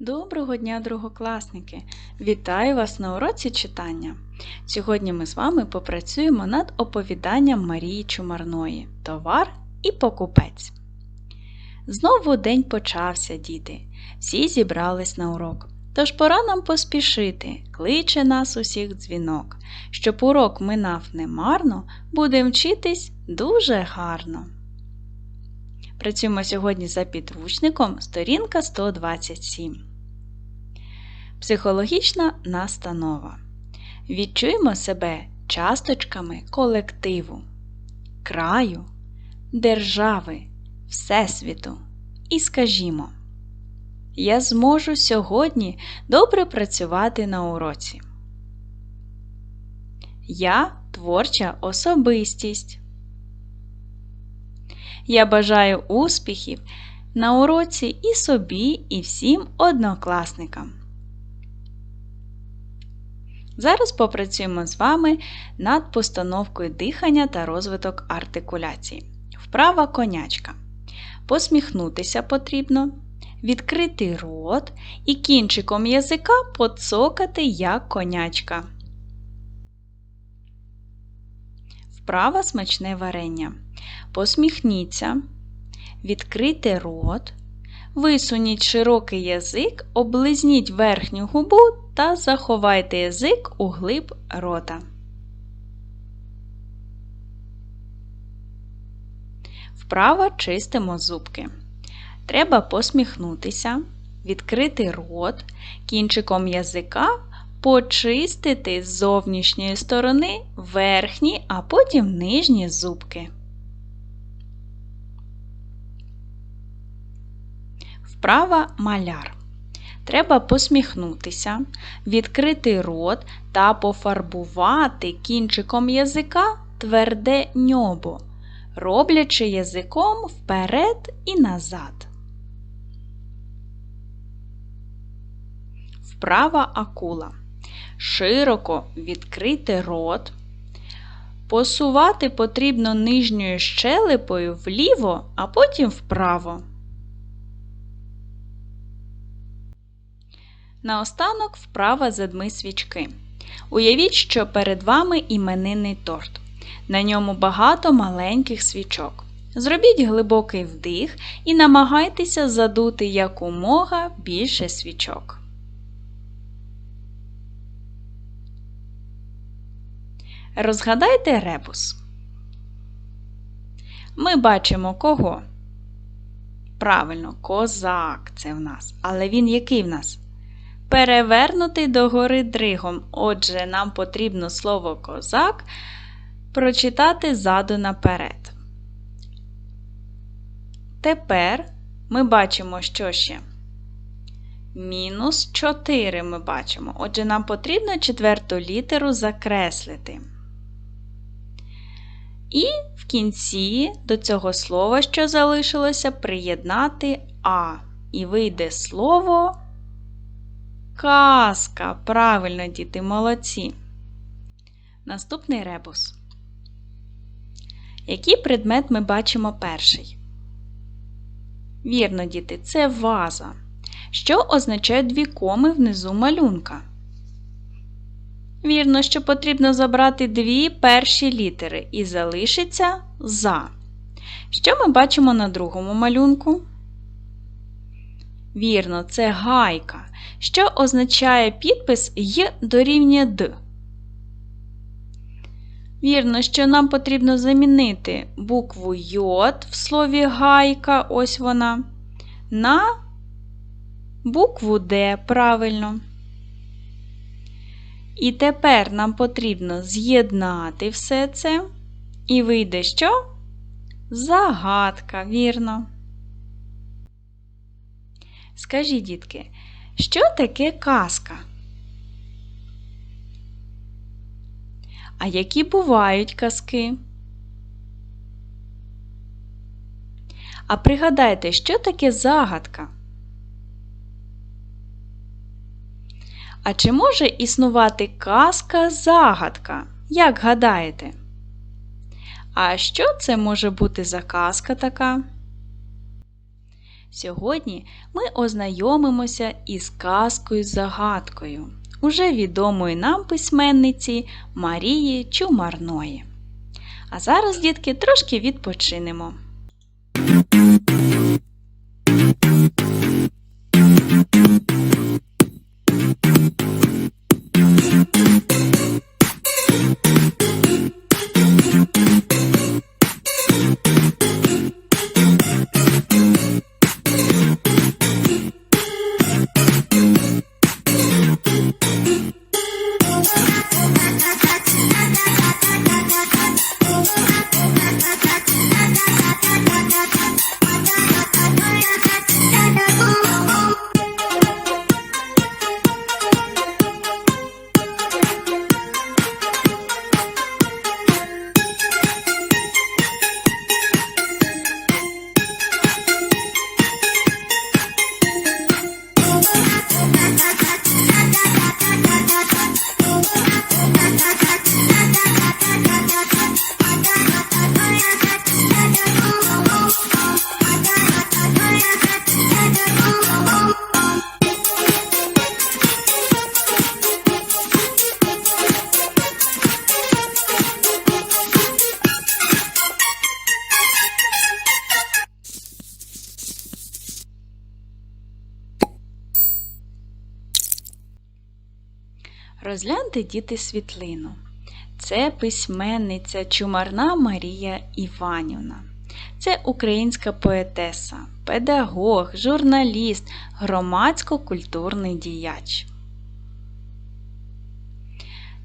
Доброго дня, другокласники! Вітаю вас на уроці читання. Сьогодні ми з вами попрацюємо над оповіданням Марії Чумарної Товар і покупець. Знову день почався, діти. Всі зібрались на урок. Тож пора нам поспішити, кличе нас усіх дзвінок. Щоб урок минав немарно, будемо вчитись дуже гарно. Працюємо сьогодні за підручником сторінка 127. Психологічна настанова. Відчуємо себе часточками колективу, краю, держави, Всесвіту. І скажімо, я зможу сьогодні добре працювати на уроці. Я творча особистість. Я бажаю успіхів на уроці і собі, і всім однокласникам. Зараз попрацюємо з вами над постановкою дихання та розвиток артикуляції. Вправа конячка. Посміхнутися потрібно, відкрити рот і кінчиком язика поцокати як конячка. Вправа смачне варення. Посміхніться, відкрийте рот, висуніть широкий язик, облизніть верхню губу та заховайте язик у глиб рота. Вправо чистимо зубки. Треба посміхнутися, відкрити рот, кінчиком язика почистити з зовнішньої сторони верхні, а потім нижні зубки. Вправа маляр. Треба посміхнутися, відкрити рот та пофарбувати кінчиком язика тверде ньобо, роблячи язиком вперед і назад. Вправа акула. Широко відкрити рот. Посувати потрібно нижньою щелепою вліво, а потім вправо. Наостанок вправа задми свічки. Уявіть, що перед вами іменинний торт. На ньому багато маленьких свічок. Зробіть глибокий вдих і намагайтеся задути якомога більше свічок. Розгадайте ребус. Ми бачимо кого? Правильно, козак це в нас. Але він який в нас? Перевернутий догори дригом. Отже, нам потрібно слово козак прочитати ззаду наперед. Тепер ми бачимо, що ще? Мінус 4 ми бачимо. Отже, нам потрібно четверту літеру закреслити. І в кінці до цього слова, що залишилося, приєднати А. І вийде слово казка. Правильно, діти, молодці. Наступний ребус. Який предмет ми бачимо перший? Вірно, діти, це ваза. Що означають дві коми внизу малюнка? Вірно, що потрібно забрати дві перші літери і залишиться за. Що ми бачимо на другому малюнку? Вірно, це гайка, що означає підпис Й дорівнює Д. Вірно, що нам потрібно замінити букву Й в слові гайка, ось вона, на букву Д правильно. І тепер нам потрібно з'єднати все це. І вийде що? Загадка, вірно. Скажіть, дітки, що таке казка? А які бувають казки? А пригадайте, що таке загадка? А чи може існувати казка-загадка? Як гадаєте? А що це може бути за казка така? Сьогодні ми ознайомимося із казкою загадкою, уже відомої нам письменниці Марії Чумарної. А зараз, дітки, трошки відпочинемо. Розгляньте діти світлину. Це письменниця Чумарна Марія Іванівна. Це українська поетеса, педагог, журналіст, громадсько-культурний діяч.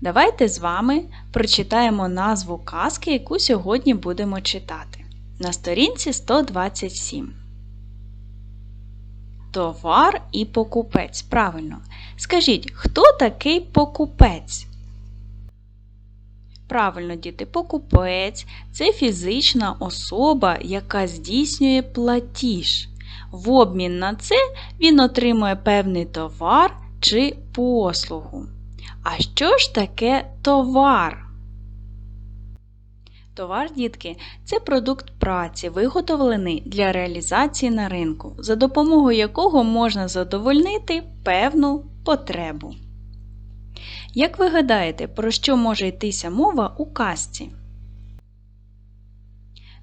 Давайте з вами прочитаємо назву казки, яку сьогодні будемо читати. На сторінці 127. Товар і покупець. Правильно. Скажіть, хто такий покупець? Правильно, діти, покупець це фізична особа, яка здійснює платіж. В обмін на це він отримує певний товар чи послугу. А що ж таке товар? Товар, дітки, це продукт праці, виготовлений для реалізації на ринку, за допомогою якого можна задовольнити певну потребу. Як ви гадаєте, про що може йтися мова у казці?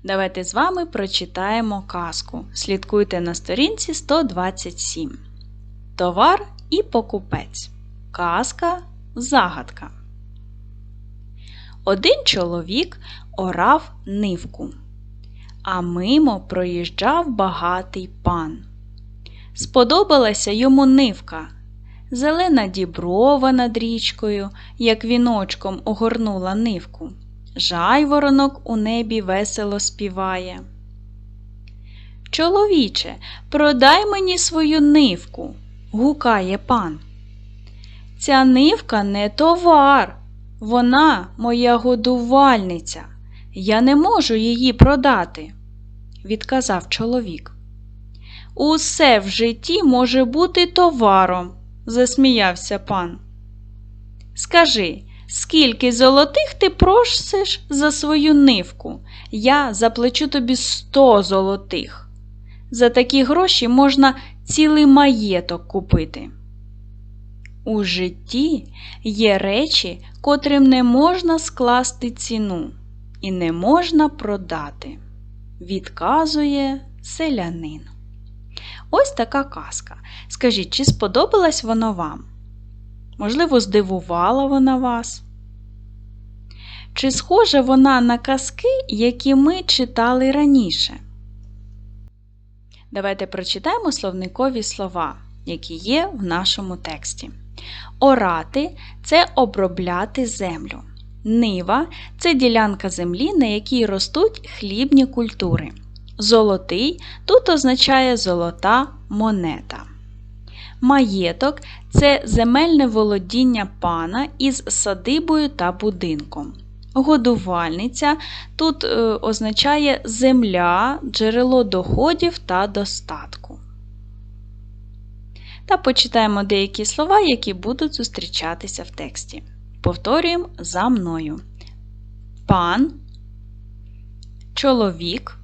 Давайте з вами прочитаємо казку. Слідкуйте на сторінці 127. Товар і покупець. Казка загадка. Один чоловік орав нивку, а мимо проїжджав багатий пан. Сподобалася йому нивка. Зелена діброва над річкою, як віночком огорнула нивку. Жайворонок у небі весело співає. Чоловіче, продай мені свою нивку, гукає пан. Ця нивка не товар, вона моя годувальниця. Я не можу її продати, відказав чоловік. Усе в житті може бути товаром, засміявся пан. Скажи, скільки золотих ти просиш за свою нивку? Я заплачу тобі сто золотих. За такі гроші можна цілий маєток купити. У житті є речі, котрим не можна скласти ціну і не можна продати, відказує селянин. Ось така казка. Скажіть, чи сподобалась вона вам? Можливо, здивувала вона вас? Чи схожа вона на казки, які ми читали раніше? Давайте прочитаємо словникові слова, які є в нашому тексті. Орати це обробляти землю. Нива це ділянка землі, на якій ростуть хлібні культури. Золотий тут означає золота монета. Маєток це земельне володіння пана із садибою та будинком. Годувальниця тут е, означає земля, джерело доходів та достатку. Та почитаємо деякі слова, які будуть зустрічатися в тексті. Повторюємо за мною. Пан, чоловік,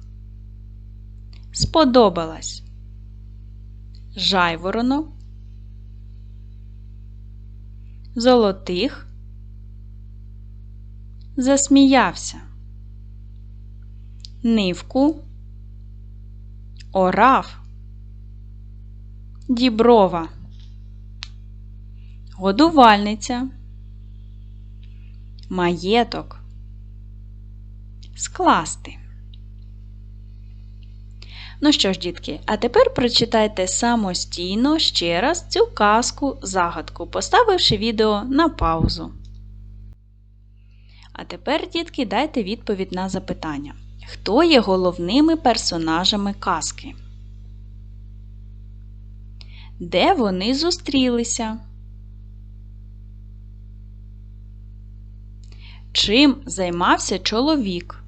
сподобалась, жайворонок, золотих, засміявся, нивку, орав, діброва, годувальниця, маєток, скласти. Ну що ж, дітки, а тепер прочитайте самостійно ще раз цю казку загадку, поставивши відео на паузу. А тепер, дітки, дайте відповідь на запитання. Хто є головними персонажами казки? Де вони зустрілися? Чим займався чоловік?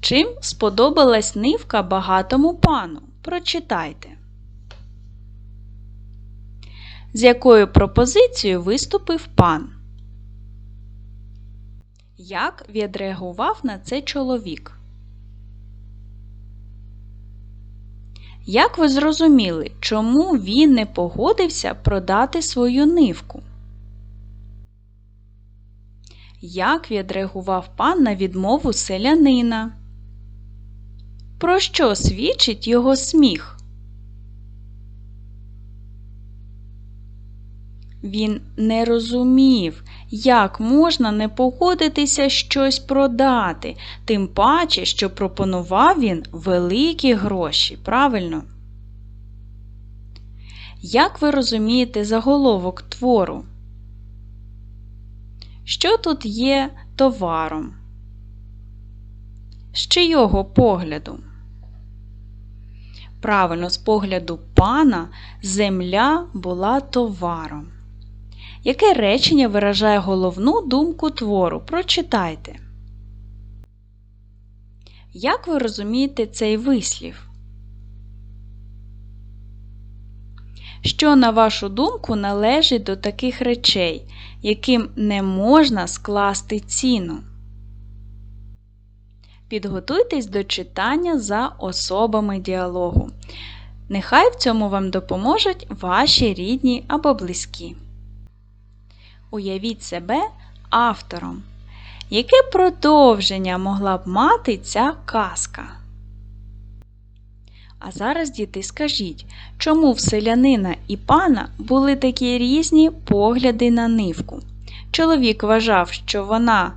Чим сподобалась нивка багатому пану? Прочитайте. З якою пропозицією виступив пан? Як відреагував на це чоловік? Як ви зрозуміли, чому він не погодився продати свою нивку? Як відреагував пан на відмову селянина? Про що свідчить його сміх? Він не розумів, як можна не погодитися щось продати, тим паче, що пропонував він великі гроші, правильно? Як ви розумієте заголовок твору? Що тут є товаром? З чийого погляду? Правильно, з погляду пана земля була товаром. Яке речення виражає головну думку твору? Прочитайте. Як ви розумієте цей вислів? Що, на вашу думку, належить до таких речей, яким не можна скласти ціну? Підготуйтесь до читання за особами діалогу. Нехай в цьому вам допоможуть ваші рідні або близькі. Уявіть себе автором. Яке продовження могла б мати ця казка? А зараз, діти, скажіть, чому в селянина і пана були такі різні погляди на нивку? Чоловік вважав, що вона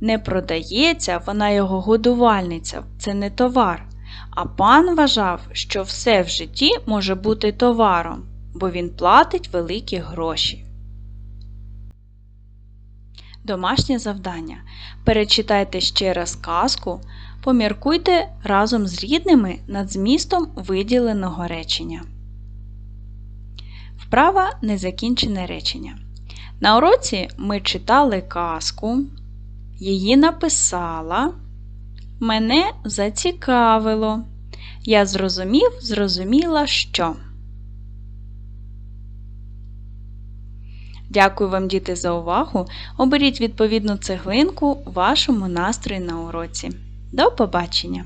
не продається, вона його годувальниця, це не товар. А пан вважав, що все в житті може бути товаром, бо він платить великі гроші. Домашнє завдання. Перечитайте ще раз казку, поміркуйте разом з рідними над змістом виділеного речення. Вправа незакінчене речення. На уроці ми читали казку, її написала, мене зацікавило. Я зрозумів, зрозуміла, що. Дякую вам, діти, за увагу. Оберіть відповідну цеглинку вашому настрою на уроці. До побачення!